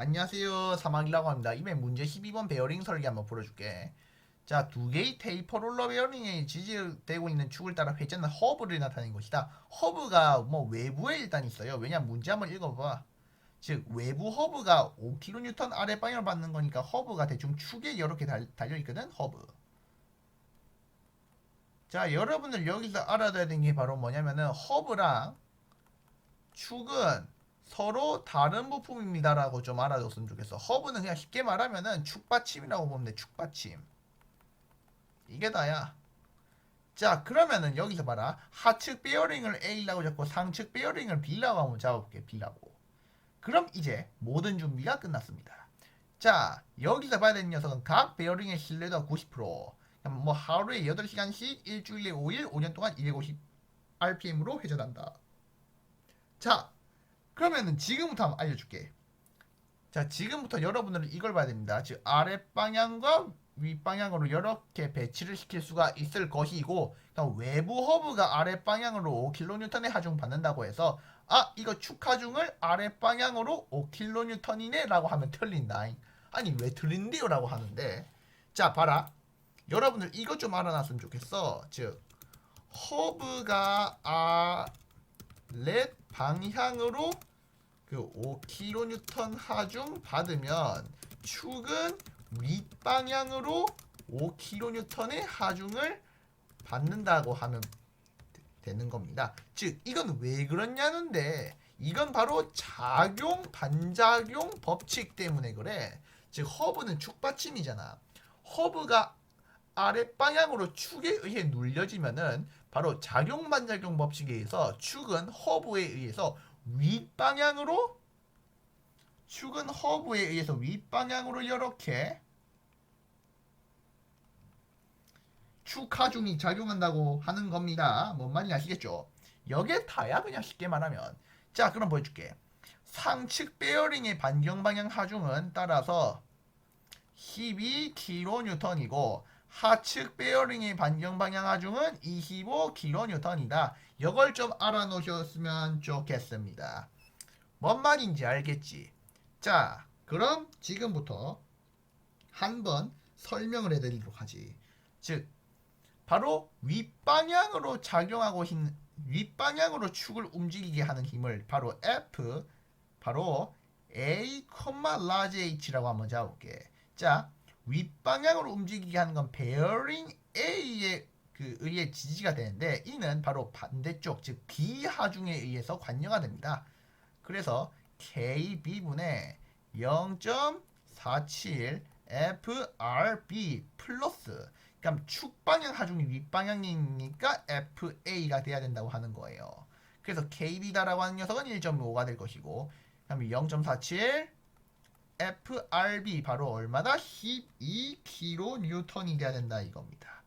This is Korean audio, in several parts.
안녕하세요. 사막이라고 합니다. 이번에 문제 12번 베어링 설계 한번 풀어줄게. 자, 두 개의 테이퍼 롤러 베어링에 지지되고 있는 축을 따라 회전은 허브를 나타내는 것이다. 허브가 뭐 외부에 일단 있어요. 왜냐 문제 한번 읽어봐. 즉 외부 허브가 5kN 아래 방향을 받는 거니까 허브가 대충 축에 이렇게 달, 달려 있거든. 허브. 자, 여러분들 여기서 알아둬야 되는 게 바로 뭐냐면은 허브랑 축은 서로 다른 부품입니다라고 좀 알아줬으면 좋겠어. 허브는 그냥 쉽게 말하면은 축받침이라고 보면 돼. 축받침. 이게 다야. 자, 그러면은 여기서 봐라. 하측 베어링을 A라고 잡고 상측 베어링을 B라고 한번 잡아볼게. B라고. 그럼 이제 모든 준비가 끝났습니다. 자, 여기서 봐야 되는 녀석은 각 베어링의 신뢰도가 90%. 그럼 뭐 하루에 8시간씩 일주일에 5일, 5년 동안 250 RPM으로 회전한다. 자, 그러면은 지금부터 한번 알려줄게. 자, 지금부터 여러분들은 이걸 봐야 됩니다. 즉 아랫방향과 윗방향으로 이렇게 배치를 시킬 수가 있을 것이고 그러니까 외부 허브가 아랫방향으로 5kN의 하중 받는다고 해서 아 이거 축 하중을 아랫방향으로 5kN이네 라고 하면 틀린다. 아니 왜 틀린데요? 라고 하는데. 자 봐라. 여러분들 이것 좀 알아놨으면 좋겠어. 즉 허브가 아랫 방향으로 그 5kN 하중 받으면 축은 윗방향으로 5kN의 하중을 받는다고 하면 되- 되는 겁니다. 즉 이건 왜 그렇냐는데 이건 바로 작용 반작용 법칙 때문에 그래. 즉 허브는 축받침이잖아. 허브가 아랫방향으로 축에 의해 눌려지면은 바로 작용 반작용 법칙에 의해서 축은 허브에 의해서 윗방향으로 축은 허브에 의해서 윗방향으로 이렇게 축 하중이 작용한다고 하는 겁니다. 뭔 말인지 아시겠죠? 여기에 다야 그냥 쉽게 말하면 자 그럼 보여줄게 상측 베어링의 반경 방향 하중은 따라서 12kN이고 하측 베어링의 반경 방향 하중은 25kN이다. 이걸 좀 알아놓으셨으면 좋겠습니다. 뭔 말인지 알겠지? 자, 그럼 지금부터 한번 설명을 해드리도록 하지. 즉, 바로 윗방향으로 작용하고 있는 윗방향으로 축을 움직이게 하는 힘을 바로 F, 바로 A, large H라고 한번 잡아볼게. 자, 윗방향으로 움직이게 하는 건 베어링 A에 그 의해 지지가 되는데 이는 바로 반대쪽 즉 B 하중에 의해서 관여가 됩니다. 그래서 KB분의 0.47 FRB 플러스 그럼 축방향 하중이 윗방향이니까 FA가 돼야 된다고 하는 거예요. 그래서 KB다라고 하는 녀석은 1.5가 될 것이고 그럼 0.47 FRB 바로 얼마다 12kN이 돼야 된다 이겁니다.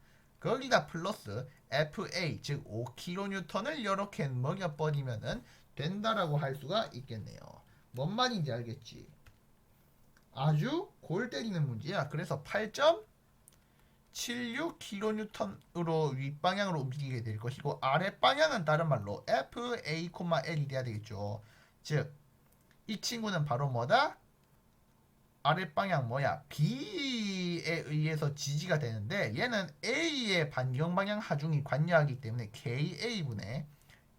거기다 플러스 FA 즉 5kN을 이렇게 먹여버리면은 된다라고 할 수가 있겠네요. 뭔 말인지 알겠지? 아주 골 때리는 문제야. 그래서 8.76kN으로 윗방향으로 움직이게 될 것이고 아랫방향은 다른 말로 FA,L이 돼야 되겠죠. 즉, 이 친구는 바로 뭐다? 아랫방향 뭐야? B에 의해서 지지가 되는데 얘는 A의 반경 방향 하중이 관여하기 때문에 KA분의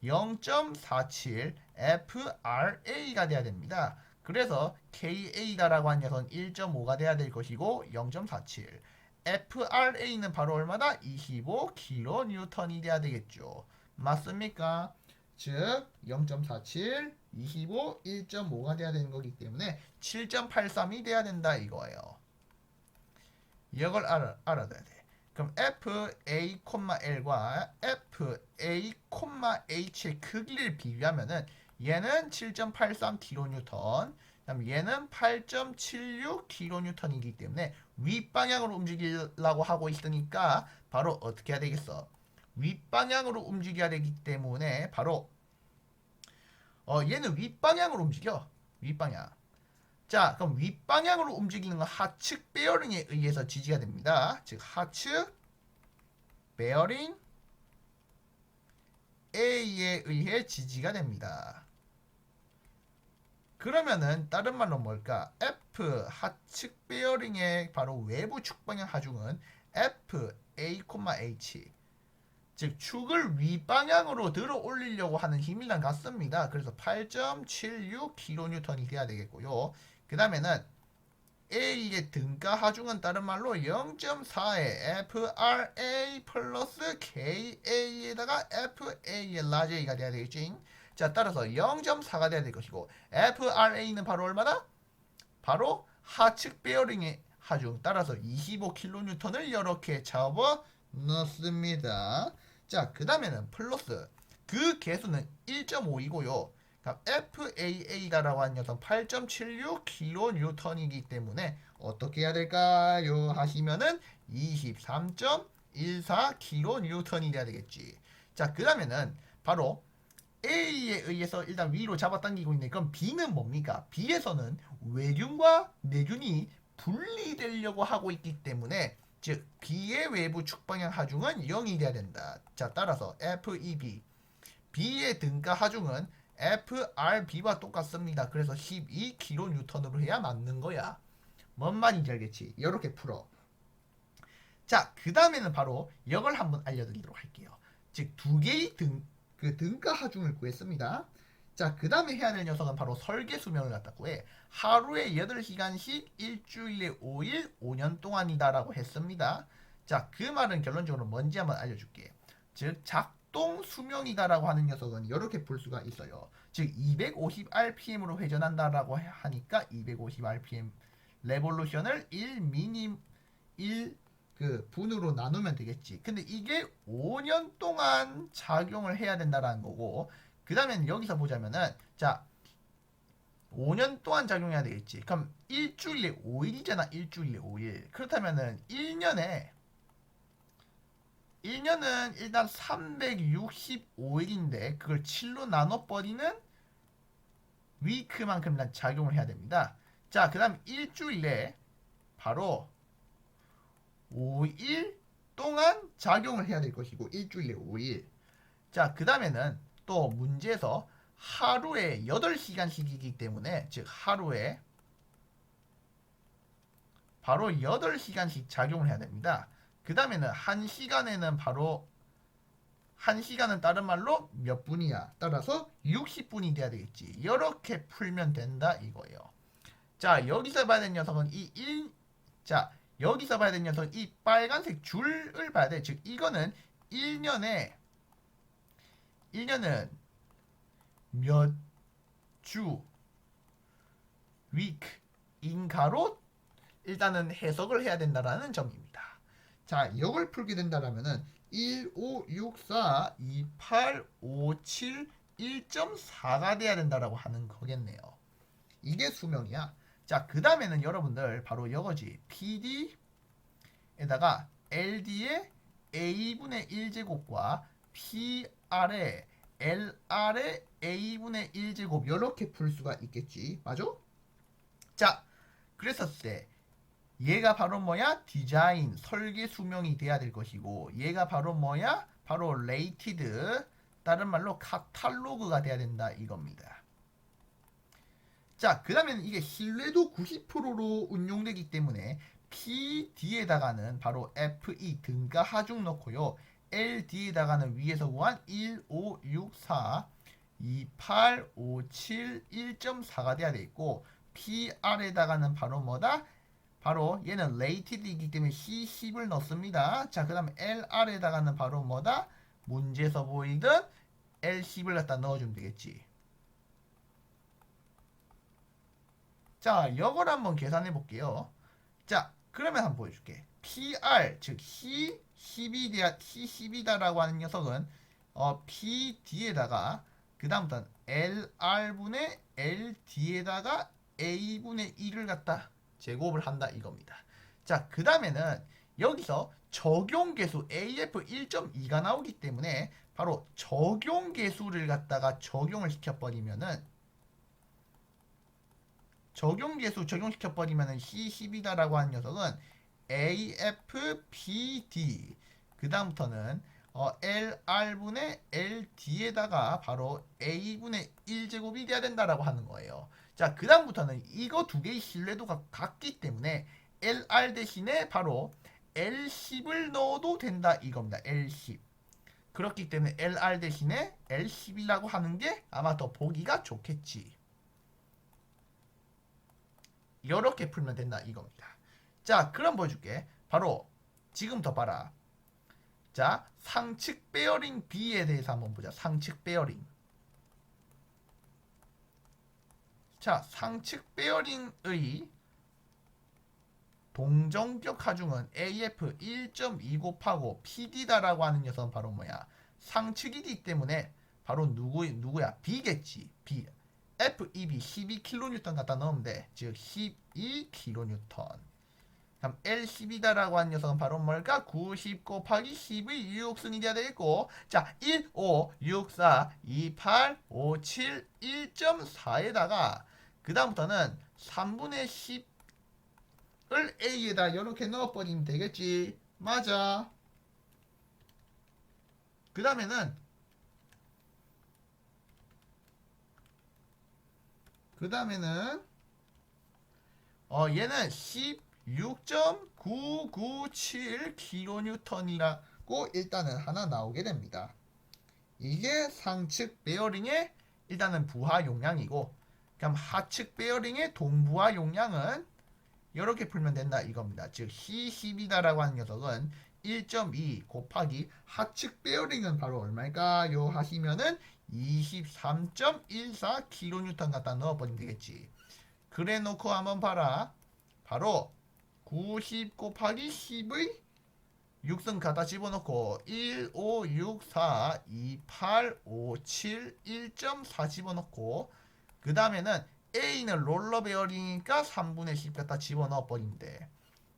0.47 FRA가 돼야 됩니다. 그래서 KA다라고 한 녀석은 1.5가 돼야 될 것이고 0.47 FRA는 바로 얼마다? 25kN이 돼야 되겠죠. 맞습니까? 즉 0.47, 25, 1.5가 돼야 되는 거기 때문에 7.83이 돼야 된다 이거예요. 이걸 알아, 알아둬야 돼. 그럼 FA,L과 FA,H의 크기를 비교하면은 얘는 7.83kN, 그다음 얘는 8.76kN이기 때문에 윗방향으로 움직이려고 하고 있으니까 바로 어떻게 해야 되겠어? 윗방향으로 움직여야 되기 때문에 바로 어 얘는 윗방향으로 움직여. 윗방향. 자, 그럼 윗방향으로 움직이는 건 하측 베어링에 의해서 지지가 됩니다. 즉 하측 베어링 A에 의해 지지가 됩니다. 그러면은 다른 말로 뭘까? F 하측 베어링의 바로 외부 축 방향 하중은 F A, H 즉 축을 위 방향으로 들어 올리려고 하는 힘이랑 같습니다. 그래서 8.76 kN이 돼야 되겠고요. 그 다음에는 A의 등가 하중은 다른 말로 0.4의 FRA 플러스 KA에다가 FA의 라지 A가 돼야 되겠지. 자 따라서 0.4가 돼야 될 것이고 FRA는 바로 얼마나? 바로 하측 베어링의 하중 따라서 25kN을 이렇게 잡아 넣습니다. 자, 그 다음에는 플러스 그 개수는 1.5이고요. FAA다라고 하는 녀석 8.76 kN이기 때문에 어떻게 해야 될까요? 하시면은 23.14 kN이 돼야 되겠지. 자, 그 다음에는 바로 A에 의해서 일단 위로 잡아당기고 있는데 그럼 B는 뭡니까? B에서는 외균과 내균이 분리되려고 하고 있기 때문에 즉 B의 외부 축방향 하중은 0이 돼야 된다. 자 따라서 FEB B의 등가 하중은 FRB와 똑같습니다. 그래서 12kN으로 해야 맞는 거야. 뭔 말인지 알겠지? 이렇게 풀어. 자, 그 다음에는 바로 역을 한번 알려드리도록 할게요. 즉, 두 개의 등, 그 등가 하중을 구했습니다. 자, 그 다음에 해야 될 녀석은 바로 설계 수명을 갖다 구해. 하루에 8시간씩 일주일에 5일 5년 동안이다라고 했습니다. 자, 그 말은 결론적으로 뭔지 한번 알려줄게. 즉, 작동 수명이다라고 하는 녀석은 이렇게 볼 수가 있어요. 즉, 250rpm으로 회전한다라고 하니까 250rpm 레볼루션을 1 미니 1 그 분으로 나누면 되겠지. 근데 이게 5년 동안 작용을 해야 된다라는 거고 그 다음에 여기서 보자면은 자 5년 동안 작용해야 되겠지. 그럼 일주일에 5일이잖아. 일주일에 5일. 그렇다면은 1년에 1년은 일단 365일인데 그걸 7로 나눠버리는 위크만큼 난 작용을 해야 됩니다. 자, 그 다음 일주일에 바로 5일 동안 작용을 해야 될 것이고 일주일에 5일. 자, 그 다음에는 또 문제에서 하루에 8시간씩이기 때문에 즉 하루에 바로 8시간씩 작용을 해야 됩니다. 그 다음에는 1시간에는 바로 1시간은 다른 말로 몇 분이야? 따라서 60분이 돼야 되겠지. 이렇게 풀면 된다 이거예요. 자, 여기서 봐야 되는 녀석은 이 1, 자, 여기서 봐야 되는 녀석은 이 빨간색 줄을 봐야 돼. 즉, 이거는 1년에 1년은 몇 주, week, 인가로 일단은 해석을 해야 된다라는 점입니다. 자, 이걸 풀게 된다라면은 1, 5, 6, 4, 2, 8, 5, 7, 1.4가 돼야 된다라고 하는 거겠네요. 이게 수명이야. 자, 그 다음에는 여러분들 바로 이거지. PD에다가 LD의 A분의 1제곱과 PR의 LR의 A분의 1제곱 이렇게 풀 수가 있겠지. 맞아? 자, 그랬었을 때 얘가 바로 뭐야? 디자인, 설계 수명이 돼야 될 것이고 얘가 바로 뭐야? 바로 레이티드, 다른 말로 카탈로그가 돼야 된다 이겁니다. 자, 그 다음에는 이게 신뢰도 90%로 운용되기 때문에 PD에다가는 바로 FE 등가 하중 넣고요. LD에다가는 위에서 구한 1, 5, 6, 4, 2, 8, 5, 7, 1.4가 돼야 돼 있고 PR에다가는 바로 뭐다? 바로 얘는 레이티드이기 때문에 C10을 넣습니다. 자, 그 다음에 LR에다가는 바로 뭐다? 문제에서 보이던 L10을 갖다 넣어주면 되겠지. 자, 이걸 한번 계산해 볼게요. 자, 그러면 한번 보여줄게. PR, 즉, C 10이다, C 10이다라고 하는 녀석은, 어, PD에다가, 그 다음부터는 LR분의 LD에다가 A분의 1을 갖다 제곱을 한다 이겁니다. 자, 그 다음에는 여기서 적용 계수 AF 1.2가 나오기 때문에 바로 적용 계수를 갖다가 적용을 시켜버리면은 적용 계수 적용시켜버리면은 C10이다라고 하는 녀석은 AFPD 그 다음부터는 어, LR분의 LD에다가 바로 A분의 1제곱이 돼야 된다라고 하는 거예요. 자, 그 다음부터는 이거 두 개의 신뢰도가 같기 때문에 LR 대신에 바로 L10을 넣어도 된다 이겁니다. L10. 그렇기 때문에 LR 대신에 L10이라고 하는 게 아마 더 보기가 좋겠지. 이렇게 풀면 된다 이겁니다. 자, 그럼 보여줄게. 바로 지금부터 봐라. 자, 상측 베어링 B에 대해서 한번 보자. 상측 베어링. 자, 상측 베어링의 동정격 하중은 AF 1.2 곱하고 PD다라고 하는 녀석은 바로 뭐야? 상측이기 때문에 바로 누구 누구야? B겠지. B. FEB 12kN 갖다 넣으면 돼. 즉 12kN. 그럼 L12다라고 하는 녀석은 바로 뭘까? 90 곱하기 10의 유혹순이 돼야 되겠고 자 1, 5, 6, 4, 2, 8, 5, 7, 1.4에다가 그 다음부터는 3분의 10을 A에다 이렇게 넣어버리면 되겠지 맞아 그 다음에는 그 다음에는 어 얘는 16.997kN이라고 일단은 하나 나오게 됩니다. 이게 상측 베어링의 일단은 부하 용량이고 그럼 하측 베어링의 동부하 용량은 이렇게 풀면 된다 이겁니다. 즉 C10이다라고 하는 녀석은 1.2 곱하기 하측 베어링은 바로 얼마일까요? 하시면은 23.14kN 갖다 넣어버리면 되겠지. 그래 놓고 한번 봐라. 바로 90 곱하기 10의 6승 갖다 집어넣고 1, 5, 6, 4, 2, 8, 5, 7, 1.4 집어넣고 그 다음에는 A는 롤러 베어링이니까 3분의 10 갖다 집어넣어 돼.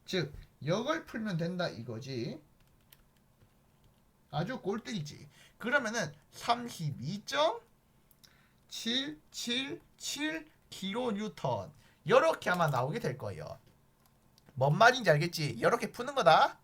즉 이걸 풀면 된다 이거지. 아주 꼴등이지. 그러면은 32.777kN 이렇게 아마 나오게 될 거예요. 뭔 말인지 알겠지? 이렇게 푸는 거다.